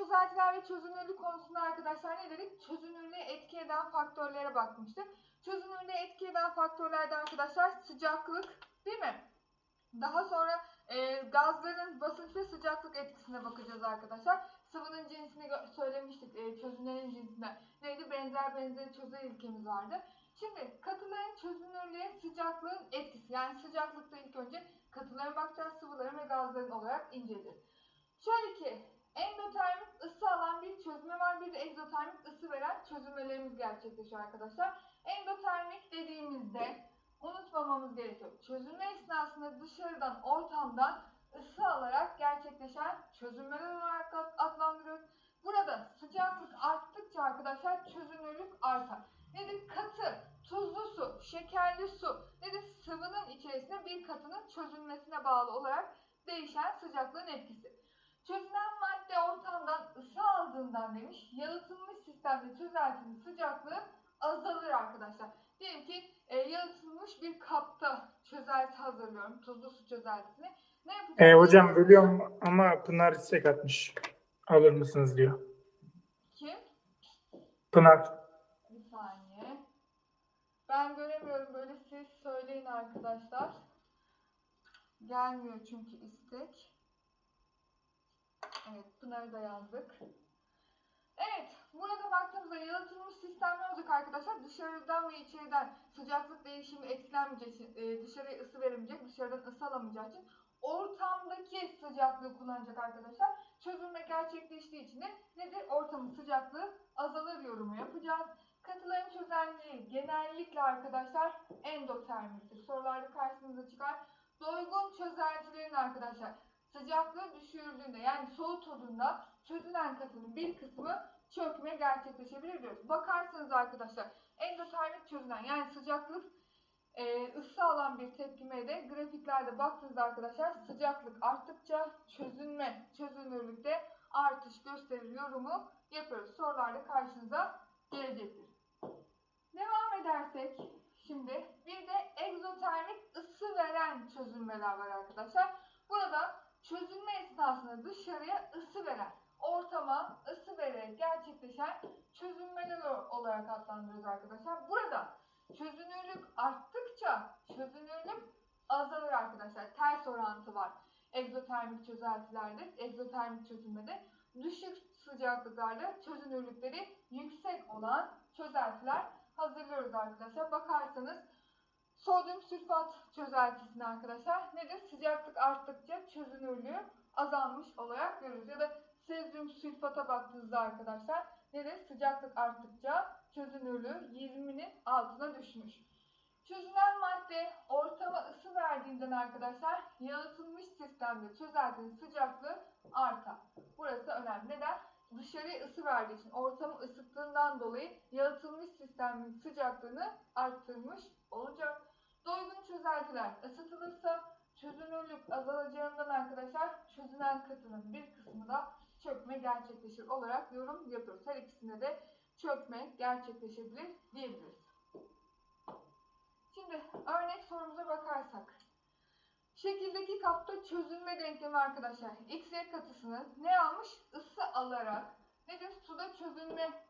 çözeltiler ve çözünürlük konusunda arkadaşlar ne dedik? Çözünürlüğe etki eden faktörlere bakmıştık. Çözünürlüğe etki eden faktörlerde arkadaşlar sıcaklık değil mi? Daha sonra e, gazların basınç ve sıcaklık etkisine bakacağız arkadaşlar. Sıvının cinsini söylemiştik e, çözünenin cinsine. Neydi? Benzer benzeri çözer ilkemiz vardı. Şimdi katıların çözünürlüğe sıcaklığın etkisi. Yani sıcaklıkta ilk önce katılara bakacağız, sıvıların ve gazların olarak inceleyeceğiz. Şöyle ki endotermik ısı alan bir çözüme var. Bir de egzotermik ısı veren çözülmelerimiz gerçekleşiyor arkadaşlar. Endotermik dediğimizde unutmamamız gerekiyor. Çözülme esnasında dışarıdan ortamdan ısı alarak gerçekleşen çözülmeler olarak ad- adlandırıyoruz. Burada sıcaklık arttıkça arkadaşlar çözünürlük artar. Nedir? Katı, tuzlu su, şekerli su nedir? Sıvının içerisinde bir katının çözülmesine bağlı olarak değişen sıcaklığın etkisi. Çözünen madde ortamdan ısı aldığından demiş, yalıtılmış sistemde çözeltinin sıcaklığı azalır arkadaşlar. Diyelim ki e, yalıtılmış bir kapta çözelti hazırlıyorum, tuzlu su çözeltisini. Ne yapacağım? E, hocam bölüyorum ama Pınar istek atmış. Alır mısınız diyor. Kim? Pınar. Bir saniye. Ben göremiyorum böyle siz söyleyin arkadaşlar. Gelmiyor çünkü istek. Evet Pınar'ı da yazdık. Evet burada baktığımızda yalıtılmış sistem ne olacak arkadaşlar? Dışarıdan ve içeriden sıcaklık değişimi etkilenmeyeceği için e, dışarıya ısı veremeyecek, dışarıdan ısı alamayacağı için ortamdaki sıcaklığı kullanacak arkadaşlar. Çözülme gerçekleştiği için de nedir? Ortamın sıcaklığı azalır yorumu yapacağız. Katıların çözelliği genellikle arkadaşlar endotermiktir. Sorularda karşınıza çıkar. Doygun çözeltilerin arkadaşlar sıcaklığı düşürdüğünde yani soğutulduğunda çözülen katının bir kısmı çökme gerçekleşebilir diyoruz. Bakarsanız arkadaşlar endotermik çözülen yani sıcaklık e, ısı alan bir tepkimeye de grafiklerde baktığınızda arkadaşlar sıcaklık arttıkça çözünme, çözünürlükte artış gösterir yorumu yapıyoruz. Sorularda karşınıza gelecektir. Devam edersek şimdi bir de egzotermik ısı veren çözünmeler var arkadaşlar. Burada çözünme esnasında dışarıya ısı veren, ortama ısı vererek gerçekleşen çözünmeler olarak adlandırıyoruz arkadaşlar. Burada çözünürlük arttıkça çözünürlük azalır arkadaşlar. Ters orantı var. Egzotermik çözeltilerde, egzotermik çözünmede düşük sıcaklıklarda çözünürlükleri yüksek olan çözeltiler hazırlıyoruz arkadaşlar. Bakarsanız sodyum sülfat çözeltisini arkadaşlar nedir? Sıcaklık arttıkça çözünürlüğü azalmış olarak görürüz. Ya da sezyum sülfata baktığınızda arkadaşlar nedir? Sıcaklık arttıkça çözünürlüğü 20'nin altına düşmüş. Çözünen madde ortama ısı verdiğinden arkadaşlar yalıtılmış sistemde çözeltinin sıcaklığı artar. Burası önemli. Neden? Dışarıya ısı verdiği için ortamı ısıttığından dolayı yalıtılmış sistemin sıcaklığını arttırmış olacak. Doygun çözeltiler ısıtılırsa çözünürlük azalacağından arkadaşlar çözünen katının bir kısmı da çökme gerçekleşir olarak yorum yapıyoruz. Her ikisinde de çökme gerçekleşebilir diyebiliriz. Şimdi örnek sorumuza bakarsak. Şekildeki kapta çözünme denklemi arkadaşlar. XY katısını ne almış? Isı alarak. Nedir? Suda çözünme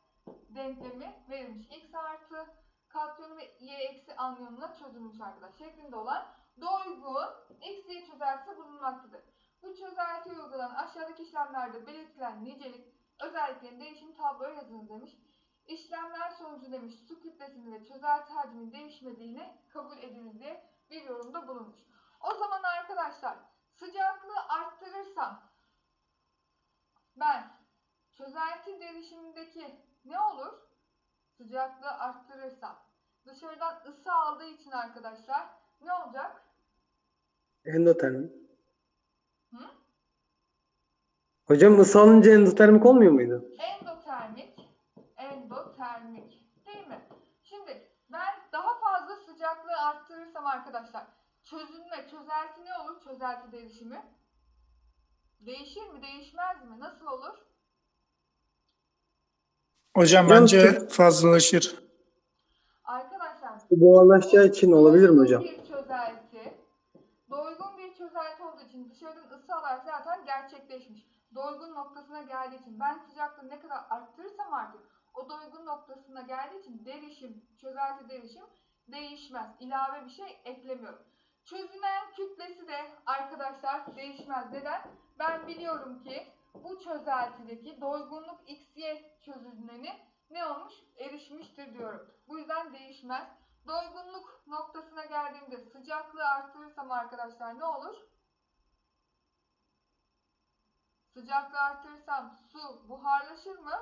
denklemi verilmiş. X artı katyonu ve Y eksi anyonuna çözülmüş arkadaşlar. Şeklinde olan doygun XY çözeltisi bulunmaktadır. Bu çözeltiye uygulanan aşağıdaki işlemlerde belirtilen nicelik özelliklerin değişim tabloya yazılır demiş. İşlemler sonucu demiş su kütlesinin ve çözelti hacminin değişmediğini kabul edilir diye bir yorumda bulunmuş. O zaman arkadaşlar sıcaklığı arttırırsam ben çözelti derişimindeki ne olur? Sıcaklığı arttırırsam dışarıdan ısı aldığı için arkadaşlar ne olacak? Endotermik. Hı? Hocam ısı alınca endotermik olmuyor muydu? Endotermik, endotermik değil mi? Şimdi ben daha fazla sıcaklığı arttırırsam arkadaşlar çözünme, çözelti ne olur? Çözelti değişimi. Değişir mi, değişmez mi? Nasıl olur? Hocam bence fazlalaşır. Arkadaşlar Buharlaşacağı için olabilir mi doygun hocam? Bir çözelti, doygun bir çözelti olduğu için dışarıdan ısı zaten gerçekleşmiş. doygun noktasına geldiği için ben sıcaklığı ne kadar arttırırsam artık o doygun noktasına geldiği için derişim, çözelti derişim değişmez. İlave bir şey eklemiyorum. Çözünen kütlesi de arkadaşlar değişmez. Neden? Ben biliyorum ki bu çözeltideki doygunluk xy çözüneni ne olmuş? Erişmiştir diyorum. Bu yüzden değişmez. Doygunluk noktasına geldiğimde sıcaklığı arttırırsam arkadaşlar ne olur? Sıcaklığı arttırırsam su buharlaşır mı?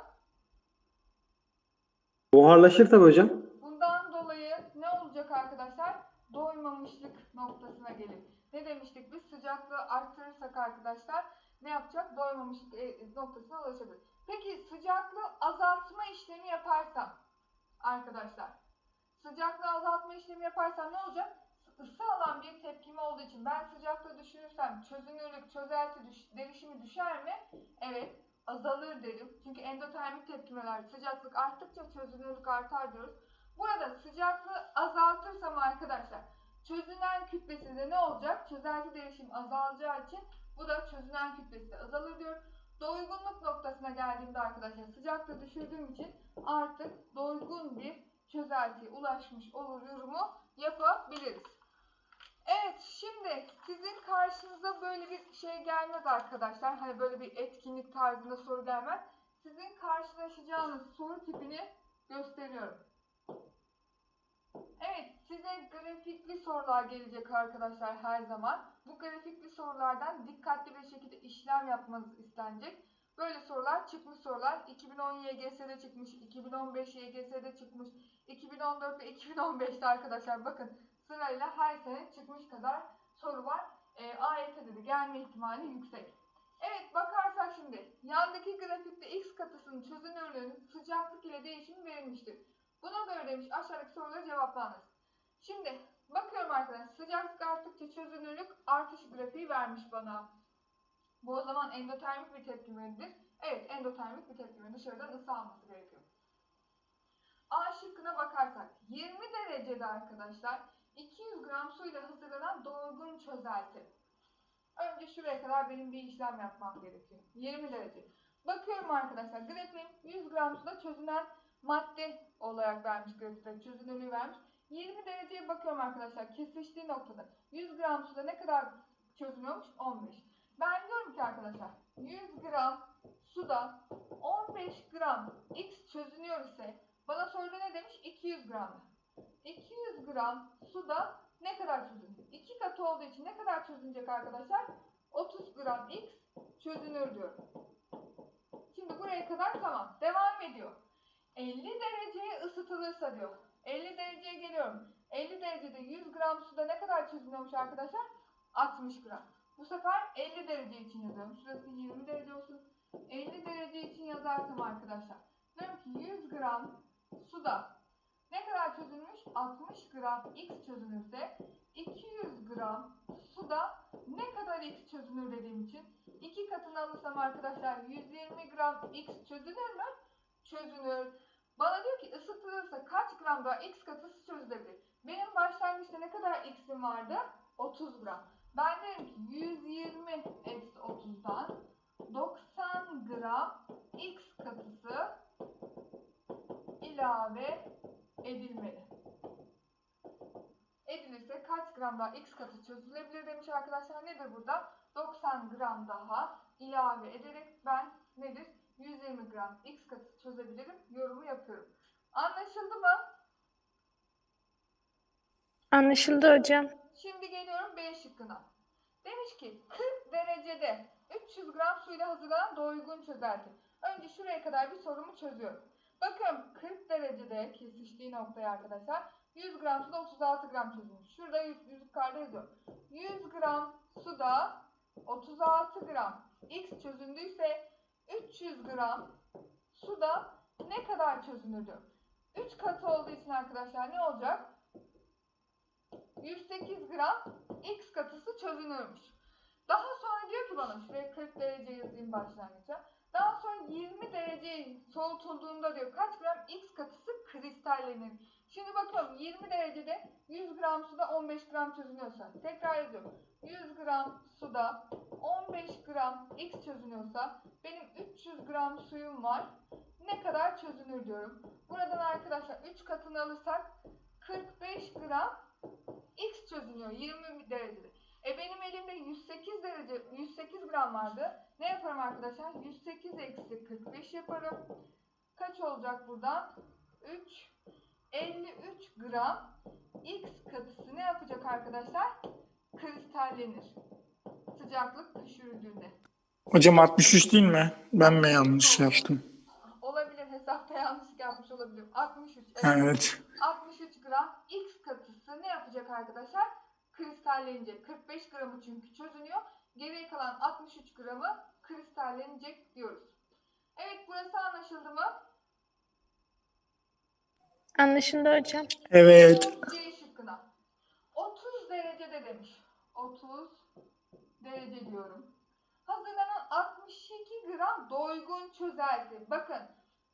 Buharlaşır tabii hocam. Bundan dolayı ne olacak arkadaşlar? Doymamışlık noktasına gelir. Ne demiştik biz? Sıcaklığı arttırırsak arkadaşlar ne yapacak? Doymamışlık e, noktasına ulaşabilir. Peki sıcaklığı azaltma işlemi yaparsam arkadaşlar sıcaklığı azaltma işlemi yaparsam ne olacak? Isı alan bir tepkime olduğu için ben sıcaklığı düşürürsem çözünürlük, çözelti düş, derişimi düşer mi? Evet azalır derim. Çünkü endotermik tepkimeler sıcaklık arttıkça çözünürlük artar diyoruz. Burada sıcaklığı azaltırsam arkadaşlar çözünen kütlesinde ne olacak? Çözelti derişim azalacağı için bu da çözünen kütlesi azalır diyor. Doygunluk noktasına geldiğimde arkadaşlar sıcaklığı düşürdüğüm için artık doygun bir çözeltiye ulaşmış olur yorumu yapabiliriz. Evet şimdi sizin karşınıza böyle bir şey gelmez arkadaşlar. Hani böyle bir etkinlik tarzında soru gelmez. Sizin karşılaşacağınız soru tipini gösteriyorum. Evet, size grafikli sorular gelecek arkadaşlar her zaman. Bu grafikli sorulardan dikkatli bir şekilde işlem yapmanız istenecek. Böyle sorular çıkmış sorular. 2010 YGS'de çıkmış, 2015 YGS'de çıkmış, 2014 ve 2015'te arkadaşlar bakın sırayla her sene çıkmış kadar soru var. E, AYT'de de gelme ihtimali yüksek. Evet bakarsak şimdi yandaki grafikte x katısının çözünürlüğünün sıcaklık ile değişimi verilmiştir. Buna göre demiş aşağıdaki soruları cevaplanır. Şimdi bakıyorum arkadaşlar sıcaklık arttıkça çözünürlük artış grafiği vermiş bana. Bu o zaman endotermik bir tepkimedir. Evet endotermik bir tepkime dışarıdan ısı alması gerekiyor. A şıkkına bakarsak 20 derecede arkadaşlar 200 gram suyla hazırlanan doygun çözelti. Önce şuraya kadar benim bir işlem yapmam gerekiyor. 20 derece. Bakıyorum arkadaşlar grafiğim 100 gram suda çözünen madde olarak vermiş grafikte çözünürlüğü vermiş. 20 dereceye bakıyorum arkadaşlar kesiştiği noktada 100 gram suda ne kadar çözünüyormuş? 15. Ben diyorum ki arkadaşlar 100 gram suda 15 gram x çözünüyor ise bana soruda ne demiş? 200 gram. 200 gram suda ne kadar çözünür? 2 katı olduğu için ne kadar çözünecek arkadaşlar? 30 gram x çözünür diyor. Şimdi buraya kadar tamam. Devam ediyor. 50 dereceye ısıtılırsa diyor. 50 dereceye geliyorum. 50 derecede 100 gram suda ne kadar çözünüyormuş arkadaşlar? 60 gram. Bu sefer 50 derece için yazıyorum. Şurası 20 derece olsun. 50 derece için yazarsam arkadaşlar. Diyorum ki 100 gram suda ne kadar çözülmüş? 60 gram x çözünürse 200 gram suda ne kadar x çözünür dediğim için iki katını alırsam arkadaşlar 120 gram x çözünür mü? Çözünür. Bana diyor ki ısıtılırsa kaç gram daha x katısı çözülebilir? Benim başlangıçta ne kadar x'im vardı? 30 gram. Ben derim ki 120 eksi 30'dan 90 gram x katısı ilave edilmeli. Edilirse kaç gram daha x katı çözülebilir demiş arkadaşlar. Nedir burada? 90 gram daha ilave ederek ben nedir? 120 gram x katı çözebilirim. Yorumu yapıyorum. Anlaşıldı mı? Anlaşıldı hocam. Şimdi geliyorum B şıkkına. Demiş ki 40 derecede 300 gram suyla hazırlanan doygun çözelti. Önce şuraya kadar bir sorumu çözüyorum. Bakın 40 derecede kesiştiği noktaya arkadaşlar 100 gram suda 36 gram çözülmüş. Şurada 100, 100 yukarıda yazıyor. 100 gram suda 36 gram x çözündüyse 300 gram suda ne kadar çözünürdü? 3 katı olduğu için arkadaşlar ne olacak? 108 gram x katısı çözünürmüş. Daha sonra diyor ki bana şuraya 40 derece yazayım başlangıçta. Daha sonra 20 derece soğutulduğunda diyor kaç gram x katısı kristallenir. Şimdi bakıyorum 20 derecede 100 gram suda 15 gram çözünüyorsa tekrar yazıyorum. 100 gram suda 15 gram X çözünüyorsa benim 300 gram suyum var. Ne kadar çözünür diyorum. Buradan arkadaşlar 3 katını alırsak 45 gram X çözünüyor 20 derecede. E benim elimde 108 derece 108 gram vardı. Ne yaparım arkadaşlar? 108 eksi 45 yaparım. Kaç olacak buradan? 3 53 gram X katısı ne yapacak arkadaşlar? Kristallenir. Sıcaklık düşürüldüğünde. Hocam 63 değil mi? Ben mi yanlış yaptım? Olabilir hesapta yanlışlık yapmış olabilirim. 63. Evet. 63 gram X katısı ne yapacak arkadaşlar? Kristallenecek. 45 gramı çünkü çözünüyor. Geriye kalan 63 gramı kristallenecek diyoruz. Evet burası anlaşıldı mı? Anlaşıldı hocam. Evet. C şıkkına. 30 derecede demiş. 30 derece diyorum. Hazırlanan 62 gram doygun çözelti. Bakın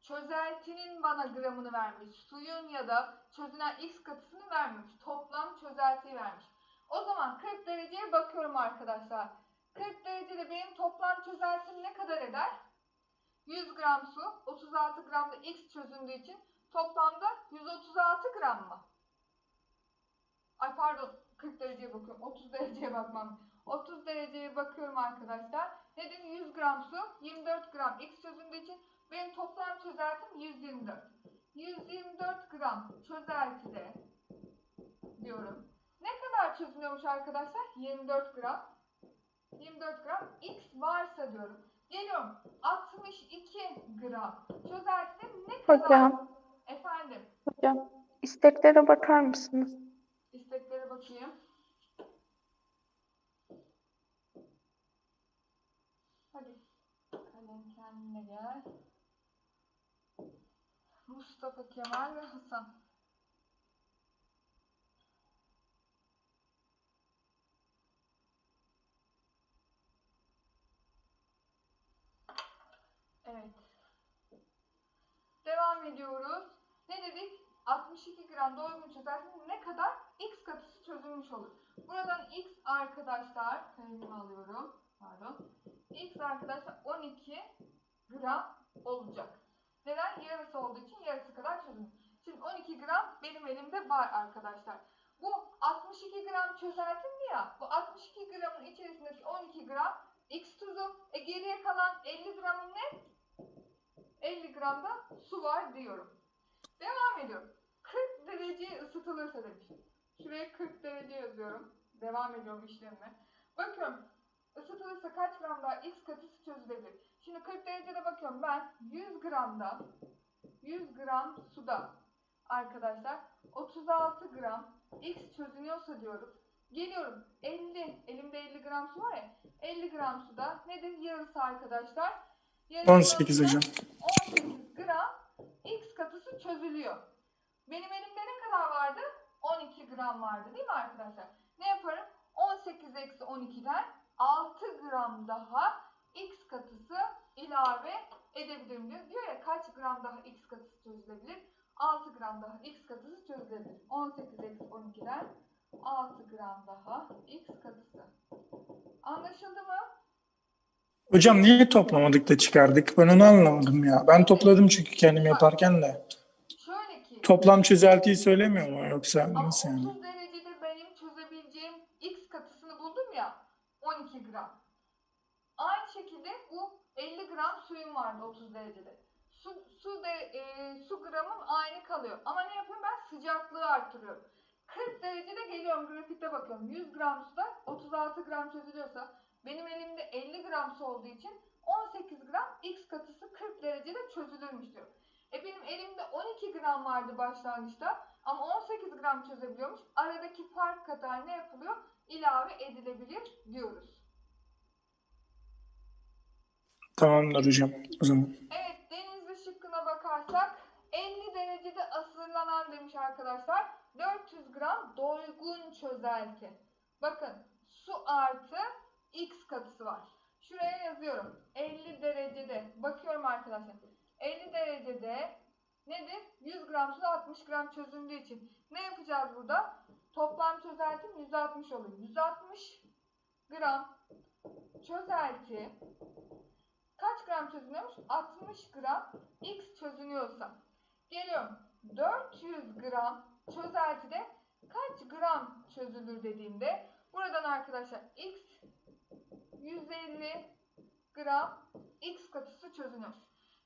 çözeltinin bana gramını vermiş. Suyun ya da çözünen X katısını vermemiş. Toplam çözeltiyi vermiş. O zaman 40 dereceye bakıyorum arkadaşlar. 40 derecede benim toplam çözeltim ne kadar eder? 100 gram su, 36 gram da X çözündüğü için toplamda 136 gram mı? Ay pardon 40 dereceye bakıyorum. 30 dereceye bakmam. 30 dereceye bakıyorum arkadaşlar. Nedir? 100 gram su, 24 gram X çözündüğü için benim toplam çözeltim 124. 124 gram çözeltide diyorum. Ne kadar çözünüyormuş arkadaşlar? 24 gram. 24 gram X varsa diyorum. Geliyorum. 62 gram. Çözeltide ne kadar? Hocam. Hocam isteklere bakar mısınız? İsteklere bakayım. Hadi. Kalem kendine gel. Mustafa Kemal ve Hasan. Evet. Devam ediyoruz. Ne dedik? 62 gram doygun çözeltinin ne kadar x katısı çözülmüş olur. Buradan x arkadaşlar, kalemimi alıyorum. Pardon. x arkadaşlar 12 gram olacak. Neden? Yarısı olduğu için yarısı kadar çözülmüş. Şimdi 12 gram benim elimde var arkadaşlar. Bu 62 gram çözeltimdi ya. Bu 62 gramın içerisindeki 12 gram x tuzu. E geriye kalan 50 gramın ne? 50 gram da su var diyorum. Devam ediyorum. 40 dereceye ısıtılırsa demiş. Şuraya 40 derece yazıyorum. Devam ediyorum işlemime. Bakıyorum. Isıtılırsa kaç gram daha X katısı çözülebilir? Şimdi 40 derecede bakıyorum ben 100 gramda 100 gram suda arkadaşlar 36 gram X çözünüyorsa diyorum. Geliyorum 50 elimde 50 gram su var ya 50 gram suda nedir yarısı arkadaşlar? Yarısı 18 hocam. 18 gram X katısı çözülüyor. Benim elimde ne kadar vardı? 12 gram vardı değil mi arkadaşlar? Ne yaparım? 18 eksi 12'den 6 gram daha X katısı ilave edebilirim diyor. Diyor ya kaç gram daha X katısı çözülebilir? 6 gram daha X katısı çözülebilir. 18 eksi 12'den 6 gram daha X katısı. Anlaşıldı mı? Hocam niye toplamadık da çıkardık? Ben onu anlamadım ya. Ben topladım çünkü kendim yaparken de. Toplam çözeltiyi söylemiyor mu yoksa Ama nasıl yani? 30 derecede benim çözebileceğim X katısını buldum ya 12 gram. Aynı şekilde bu 50 gram suyum vardı 30 derecede. Su, su, de, e, su gramım aynı kalıyor. Ama ne yapıyorum ben? Sıcaklığı arttırıyorum. 40 derecede geliyorum grafikte bakıyorum. 100 gram suda 36 gram çözülüyorsa benim elimde 50 gram su olduğu için 18 gram X katısı 40 derecede çözülürmüş diyor. E benim elimde 12 gram vardı başlangıçta ama 18 gram çözebiliyormuş. Aradaki fark kadar ne yapılıyor? İlave edilebilir diyoruz. Tamamdır hocam o zaman. Evet denizli şıkkına bakarsak 50 derecede ısırlanan demiş arkadaşlar. 400 gram doygun çözelti. Bakın su artı x katısı var. Şuraya yazıyorum. 50 derecede bakıyorum arkadaşlar. 50 derecede nedir? 100 gram suda 60 gram çözündüğü için ne yapacağız burada? Toplam çözeltim 160 oluyor. 160 gram çözelti kaç gram çözünüyormuş? 60 gram X çözünüyorsa. Geliyorum. 400 gram çözeltide kaç gram çözülür dediğimde buradan arkadaşlar X 150 gram X katısı çözünür.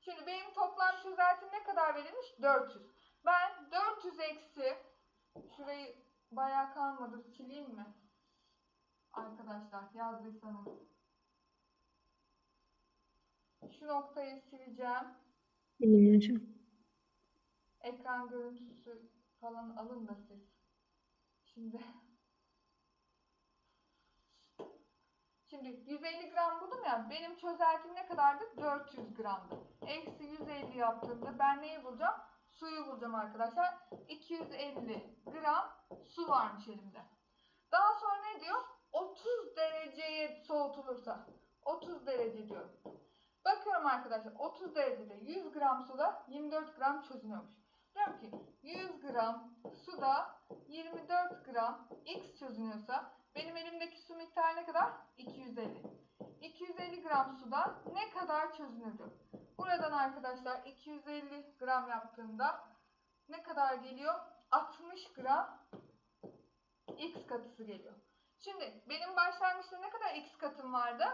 Şimdi benim toplam çözeltim ne kadar verilmiş? 400. Ben 400 eksi şurayı bayağı kalmadı sileyim mi? Arkadaşlar yazdıysanız. Şu noktayı sileceğim. Hocam. Ekran görüntüsü falan alın da siz. Şimdi Şimdi 150 gram buldum ya benim çözeltim ne kadardı? 400 gramdı. Eksi 150 yaptığımda ben neyi bulacağım? Suyu bulacağım arkadaşlar. 250 gram su varmış elimde. Daha sonra ne diyor? 30 dereceye soğutulursa. 30 derece diyor. Bakıyorum arkadaşlar 30 derecede 100 gram suda 24 gram çözünüyormuş. Diyorum ki 100 gram suda 24 gram X çözünüyorsa benim elimdeki su miktarı ne kadar? 250. 250 gram suda ne kadar çözünürdü? Buradan arkadaşlar 250 gram yaptığımda ne kadar geliyor? 60 gram X katısı geliyor. Şimdi benim başlangıçta ne kadar X katım vardı?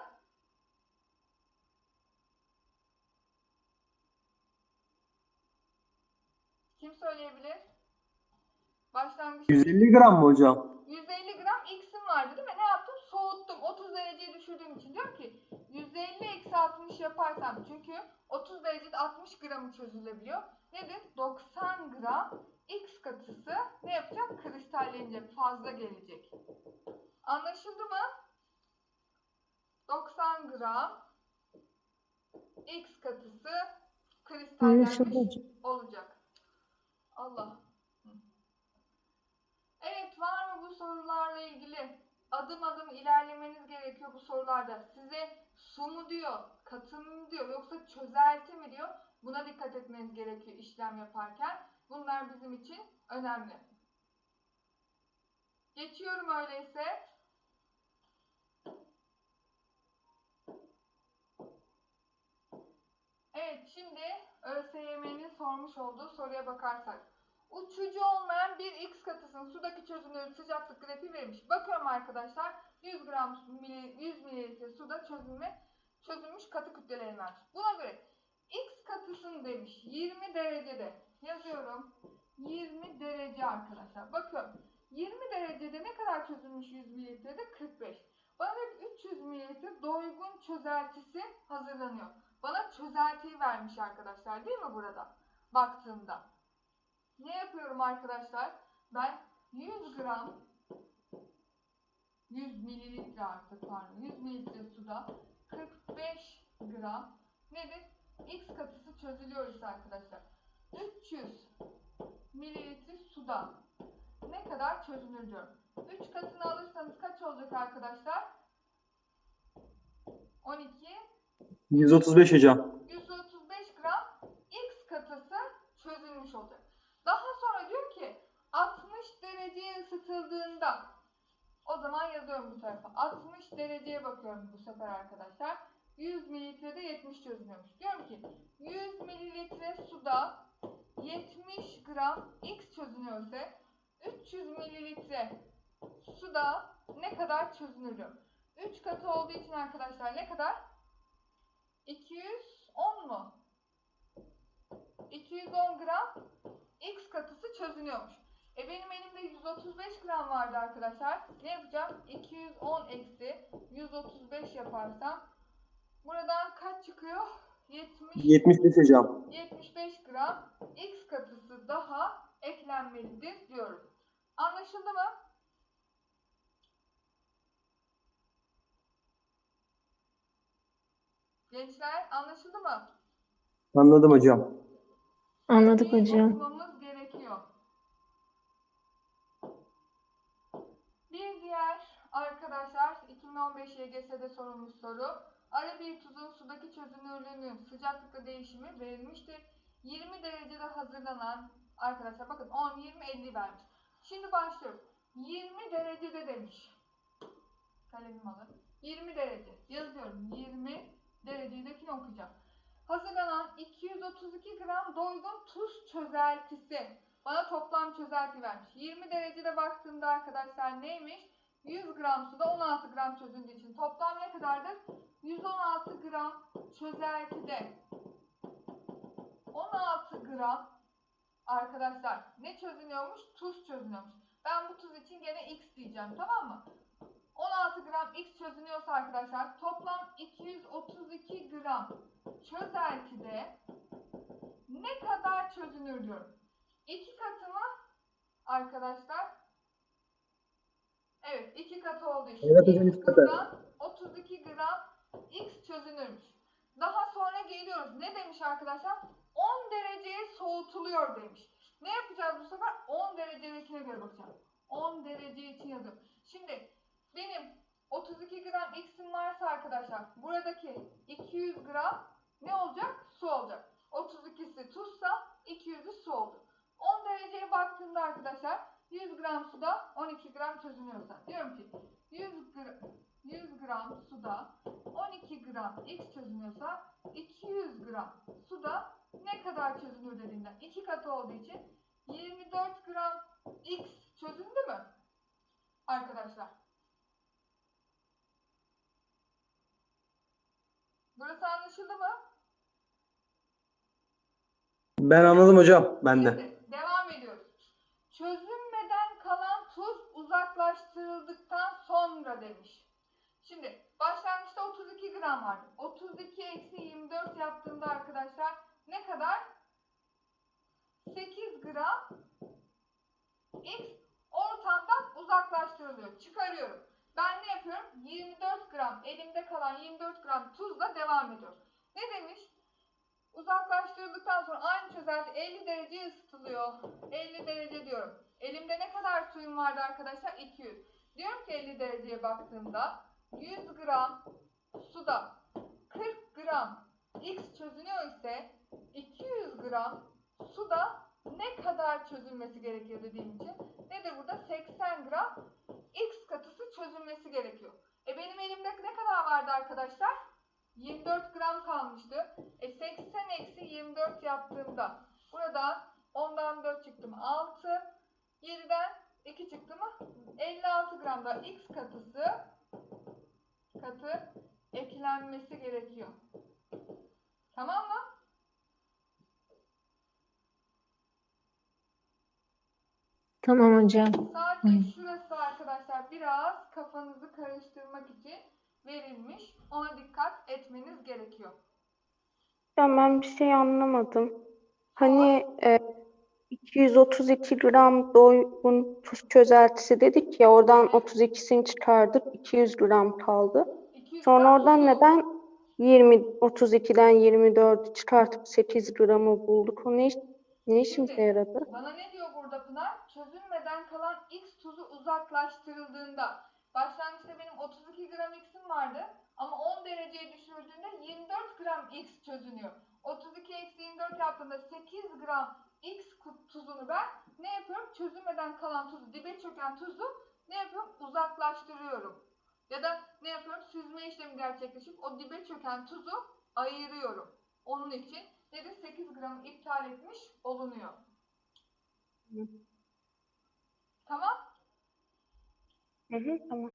Kim söyleyebilir? Başlangıçta 150 gram mı hocam? 150 gram X'im vardı değil mi? Ne yaptım? Soğuttum. 30 dereceye düşürdüğüm için diyorum ki 150 eksi 60 yaparsam çünkü 30 derecede 60 gramı çözülebiliyor. Nedir? 90 gram X katısı ne yapacak? Kristallenecek. Fazla gelecek. Anlaşıldı mı? 90 gram X katısı kristallenmiş olacak. Allah. Evet var mı bu sorularla ilgili? Adım adım ilerlemeniz gerekiyor bu sorularda. Size su mu diyor, katı mı diyor yoksa çözelti mi diyor? Buna dikkat etmeniz gerekiyor işlem yaparken. Bunlar bizim için önemli. Geçiyorum öyleyse. Evet şimdi ÖSYM'nin sormuş olduğu soruya bakarsak. Uçucu olmayan bir X katısının sudaki çözünürlük sıcaklık grafiği verilmiş. Bakıyorum arkadaşlar 100 gram su- mili- 100 mililitre suda çözülme çözülmüş katı kütleleri vermiş. Buna göre X katısını demiş 20 derecede yazıyorum. 20 derece arkadaşlar. Bakıyorum 20 derecede ne kadar çözülmüş 100 mililitrede? 45. Bana diyor ki 300 mililitre doygun çözeltisi hazırlanıyor. Bana çözeltiyi vermiş arkadaşlar değil mi burada? Baktığımda. Ne yapıyorum arkadaşlar? Ben 100 gram 100 mililitre artık pardon 100 mililitre suda 45 gram nedir? X katısı çözülüyor ise arkadaşlar. 300 mililitre suda ne kadar çözünür diyorum. 3 katını alırsanız kaç olacak arkadaşlar? 12 135 hocam. 135 gram X katısı çözülmüş olacak. Daha sonra diyor ki 60 dereceye ısıtıldığında o zaman yazıyorum bu tarafa. 60 dereceye bakıyorum bu sefer arkadaşlar. 100 mililitrede 70 çözünüyormuş. Diyorum ki 100 mililitre suda 70 gram X çözünüyorsa 300 mililitre suda ne kadar çözünür diyorum. 3 katı olduğu için arkadaşlar ne kadar? 210 mu? 210 gram X katısı çözünüyormuş. E benim elimde 135 gram vardı arkadaşlar. Ne yapacağım? 210 eksi 135 yaparsam buradan kaç çıkıyor? 70 75 hocam. 75 gram X katısı daha eklenmelidir diyorum. Anlaşıldı mı? Gençler anlaşıldı mı? Anladım hocam. Anladık hocam. okumamız gerekiyor. Bir diğer arkadaşlar 2015 YGS'de sorulmuş soru. Ara bir tuzun sudaki çözünürlüğünün sıcaklıkla değişimi verilmiştir. 20 derecede hazırlanan arkadaşlar bakın 10, 20, 50 vermiş. Şimdi başlıyoruz. 20 derecede demiş. Kalemim alın. 20 derece. Yazıyorum. 20 derecedekini okuyacağım. Hazırlanan 232 gram doygun tuz çözeltisi. Bana toplam çözelti vermiş. 20 derecede baktığımda arkadaşlar neymiş? 100 gram suda 16 gram çözündüğü için toplam ne kadardır? 116 gram çözeltide 16 gram arkadaşlar ne çözünüyormuş? Tuz çözünüyormuş. Ben bu tuz için gene x diyeceğim tamam mı? 16 gram x çözünüyorsa arkadaşlar toplam 232 gram çözeltide ne kadar çözünür diyorum. İki katı mı arkadaşlar? Evet iki katı olduğu için. Evet hocam, ilk iki katı. turdan 32 gram x çözünürmüş. Daha sonra geliyoruz. Ne demiş arkadaşlar? 10 dereceye soğutuluyor demiş. Ne yapacağız bu sefer? 10 derecedekine göre bakacağım. 10 derece için yazıyorum. Şimdi benim 32 gram x'im varsa arkadaşlar buradaki 200 gram ne olacak? Su olacak. 32'si tuzsa 200'ü su oldu. 10 dereceye baktığımda arkadaşlar 100 gram suda 12 gram çözünüyorsa diyorum ki 100 gram, 100 gram suda 12 gram x çözünüyorsa 200 gram suda ne kadar çözünür dediğimden 2 katı olduğu için 24 gram x çözündü mü? Arkadaşlar. Burası anlaşıldı mı? Ben anladım hocam. Ben de. Şimdi devam ediyoruz. Çözünmeden kalan tuz uzaklaştırıldıktan sonra demiş. Şimdi başlangıçta 32 gram vardı. 32 eksi 24 yaptığımda arkadaşlar ne kadar? 8 gram X ortamdan uzaklaştırılıyor. Çıkarıyorum. Ben ne yapıyorum? 24 gram elimde kalan 24 gram tuzla devam ediyorum. Ne demiş? Uzaklaştırıldıktan sonra aynı çözelti 50 dereceye ısıtılıyor. 50 derece diyorum. Elimde ne kadar suyum vardı arkadaşlar? 200. Diyorum ki 50 dereceye baktığımda 100 gram suda 40 gram X çözünüyor ise 200 gram suda ne kadar çözülmesi gerekiyor dediğim için nedir burada? 80 gram X katısı çözülmesi gerekiyor. E benim elimde ne kadar vardı arkadaşlar? 24 gram kalmıştı. E 80 eksi 24 yaptığımda burada 10'dan 4 çıktı mı 6 7'den 2 çıktı mı 56 gramda X katısı katı eklenmesi gerekiyor. Tamam mı? Tamam hocam. Sadece şurası arkadaşlar biraz kafanızı karıştırmak için verilmiş. Ona dikkat etmeniz gerekiyor. Ya ben bir şey anlamadım. Hani e, 232 gram doygun tuz çözeltisi dedik ya oradan 32'sini çıkardık 200 gram kaldı. 200 Sonra oradan neden 20 32'den 24'ü çıkartıp 8 gramı bulduk? O ne, ne işimize yaradı? Bana ne diyor burada Pınar? Çözünmeden kalan X tuzu uzaklaştırıldığında. Başlangıçta benim 32 gram X'im vardı ama 10 dereceye düşürdüğünde 24 gram X çözünüyor. 32 eksi 24 yaptığında 8 gram X tuzunu ben ne yapıyorum? Çözünmeden kalan tuzu, dibe çöken tuzu ne yapıyorum? Uzaklaştırıyorum. Ya da ne yapıyorum? Süzme işlemi gerçekleşip o dibe çöken tuzu ayırıyorum. Onun için nedir? 8 gramı iptal etmiş olunuyor. Tamam. Hı hı, tamam.